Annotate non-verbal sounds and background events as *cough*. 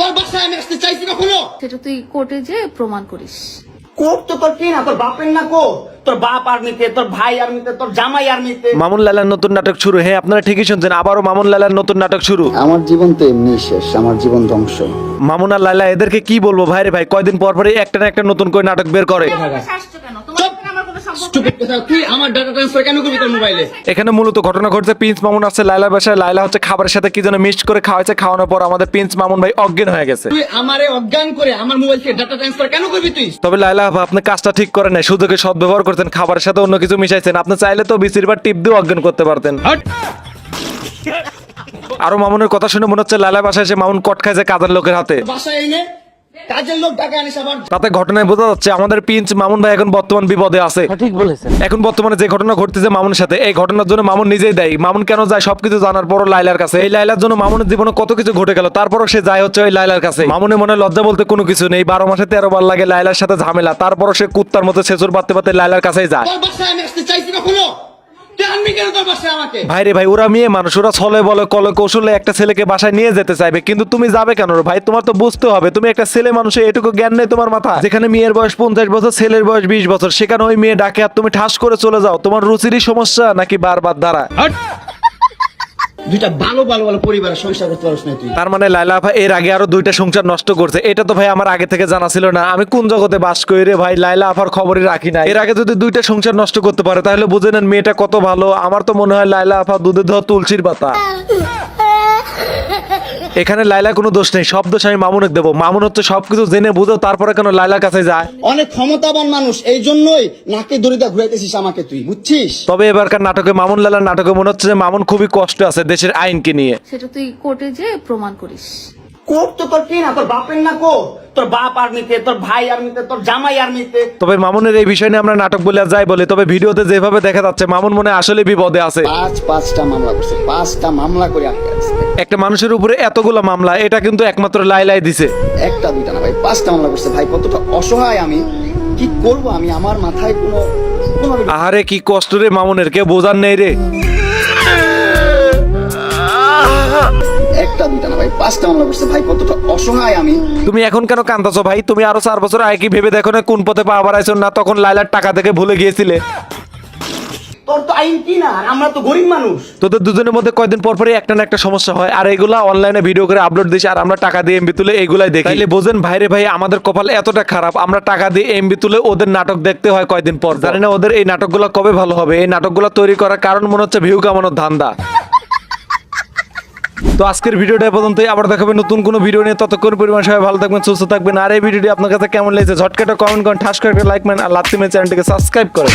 তোর বাসায় আমি আসতে চাইছি কখনো? সেটা তুই কোর্টে যে প্রমাণ করিস। কোর্ট তো তোর কি না? তোর বাপের না কোর্ট? তোর বাপ আর্মিতে তোর ভাই আর্মিতে তোর জামাই আর্মিতে। মামুন লালার নতুন নাটক শুরু। হ্যাঁ আপনারা ঠিকই শুনছেন আবারও মামুন লালার নতুন নাটক শুরু। আমার জীবন তো এমনি শেষ আমার জীবন ধ্বংস। মামুন আর লালা এদেরকে কি বলব? ভাইরে ভাই কয়দিন পর পরে একটা না একটা নতুন করে নাটক বের করে। তুই আমার ডাটা ট্রান্সফার কেন করবি তোর মোবাইলে এখানে মূলত ঘটনা ঘটছে প্রিন্স মামুন আসছে লাইলার বাসায় লাইলা হচ্ছে খাবারের সাথে কি যেন মিক্সড করে খাওয়াইছে খাওয়ানোর পর আমাদের প্রিন্স মামুন ভাই অজ্ঞান হয়ে গেছে। তুই আমারে অজ্ঞান করে আমার মোবাইল থেকে ডাটা ট্রান্সফার কেন করবি তুই? তবে লাইলা আপা, আপনি কাজটা ঠিক করেন নাই সুযোগে সদ্ব্যবহার করছেন খাবারের সাথে অন্য কিছু মিশাইছেন আপনি চাইলে তো বিসির বার টিপ দিয়ে অজ্ঞান করতে পারতেন। আরও মামুনের কথা শুনে মনে হচ্ছে লাইলা বাসায় এসে মামুন কট খাইছে কাজের লোকের হাতে। বাসায় এনে কাজের লোক ডাকা আনিস আবার। তাতে ঘটনায় বোঝা যাচ্ছে আমাদের পিঞ্চ মামুন ভাই এখন বর্তমান বিপদে আছে। ঠিক বলেছেন। এখন বর্তমানে যে ঘটনা ঘটতেছে মামুনের সাথে এই ঘটনার জন্য মামুন নিজেই দায়ী। মামুন কেন যায় সবকিছু জানার পরও লাইলার কাছে। এই লাইলার জন্য মামুনের জীবনে কত কিছু ঘটে গেল তারপরও সে যায় হচ্ছে ওই লাইলার কাছে। মামুনের মনে লজ্জা বলতে কোনো কিছু নেই। বারো মাসে তেরো বার লাগে লাইলার সাথে ঝামেলা। তারপরও সে কুত্তার মতো ছেচুর পাতে পাতে লাইলার কাছেই যায়। আমি আসতে চাইছি কখনো? তুই কেন তোর বাসায় আমাকে? ভাই রে ভাই ওরা মেয়ে মানুষ ওরা ছলে বলে কলে কৌশলে একটা ছেলেকে বাসায় নিয়ে যেতে চাইবে কিন্তু তুমি যাবে কেন রে ভাই? তোমার তো বুঝতে হবে তুমি একটা ছেলে মানুষের এটুকু জ্ঞান নেই তোমার মাথা যেখানে মেয়ের বয়স পঞ্চাশ বছর ছেলের বয়স বিশ বছর সেখানে ওই মেয়ে ডাকে আর তুমি ঠাস করে চলে যাও। তোমার রুচিরই সমস্যা নাকি বারবার দ্বারা দুইটা ভালো ভালো ভালো পরিবারের সংসার করতে পারিস না তুই। তার মানে লাইলা আপা এর আগে আরও দুইটা সংসার নষ্ট করছে। এটা তো ভাই আমার আগে থেকে জানা ছিল না। আমি কোন জগতে বাস করি রে ভাই? লাইলা আপার খবরই রাখি না এর আগে যদি দুইটা সংসার নষ্ট করতে পারে তাহলে বুঝে নেন মেয়েটা কত ভালো। আমার তো মনে হয় লাইলা আপা দুধে ধোয়া তুলসীর পাতা। *laughs* এখানে লাইলা কোনো দোষ নেই সব দোষ আমি মামুনের দেবো। মামুন হচ্ছে সবকিছু জেনে বুঝো তারপরে কেন লাইলার কাছে যায়? অনেক ক্ষমতাবান মানুষ এই জন্যই নাকে দড়িটা ঘুরাইতেছিস আমাকে তুই বুঝছিস? তবে এবারকার নাটকে মামুন লালার নাটকে মনে হচ্ছে যে মামুন খুবই কষ্ট আছে দেশের আইনকে নিয়ে। সেটা তুই কোর্টে যে প্রমাণ করিস। কোর্ট তো তোর কি না? তোর বাপের না কোর্ট তোর বাপ আর্মিতে তোর ভাই আর্মিতে তোর জামাই আর্মিতে। তবে মামুনের এই বিষয় নিয়ে আমরা নাটক বলে যাই বলে তবে ভিডিওতে যেভাবে দেখা যাচ্ছে মামুন মনে আসলে বিপদে আছে। পাঁচ পাঁচটা মামলা করছে পাঁচটা মামলা করে আটকে আছে একটা মানুষের উপরে এতগুলো মামলা এটা কিন্তু একমাত্র লাইলাই দিছে। একটা দুইটা না ভাই পাঁচটা মামলা করছে ভাই কতটা অসহায় আমি। কি করব আমি? আমার মাথায় কোনো কোনো আহারে কি কষ্ট রে মামুনের কেউ বোঝার নেই রে। ভাই করছে ভাই কতটা অসহায় আমি। তুমি এখন কেন কান্দাছো ভাই? তুমি আরও চার বছর আগে কি ভেবে দেখো না কোন পথে পা বাড়াইছো না তখন লাইলার টাকা থেকে ভুলে গিয়েছিলে? তোর তো আইন কি না? আমরা তো গরিব মানুষ। তোদের দুজনের মধ্যে কয়দিন পর পরই একটা না একটা সমস্যা হয়। আর এগুলা অনলাইনে ভিডিও করে আপলোড দিছি আর আমরা টাকা দিয়ে এমবি তুলে এগুলাই দেখি। তাইলে বোঝেন ভাইরে ভাই আমাদের কপাল এতটা খারাপ। আমরা টাকা দিয়ে এমবি তুলে ওদের নাটক দেখতে হয় কয়দিন পর জানি না ওদের এই নাটকগুলো কবে ভালো হবে। এই নাটকগুলো তৈরি করার কারণ মনে হচ্ছে ভিউ কামানোর ধান্দা। তো আজকের ভিডিওটা পর্যন্ত পর্যন্তই। আবার দেখাবেন নতুন কোনো ভিডিও নিয়ে। ততক্ষণ পরিমাণ সবাই ভালো থাকবেন, সুস্থ থাকবেন। আর এই ভিডিওটি আপনার কাছে কেমন লেগেছে ঝটকাটা কমেন্ট করেন, ঠাস করে লাইক ম্যান আর লাত্তি চ্যানেলটিকে সাবস্ক্রাইব করেন।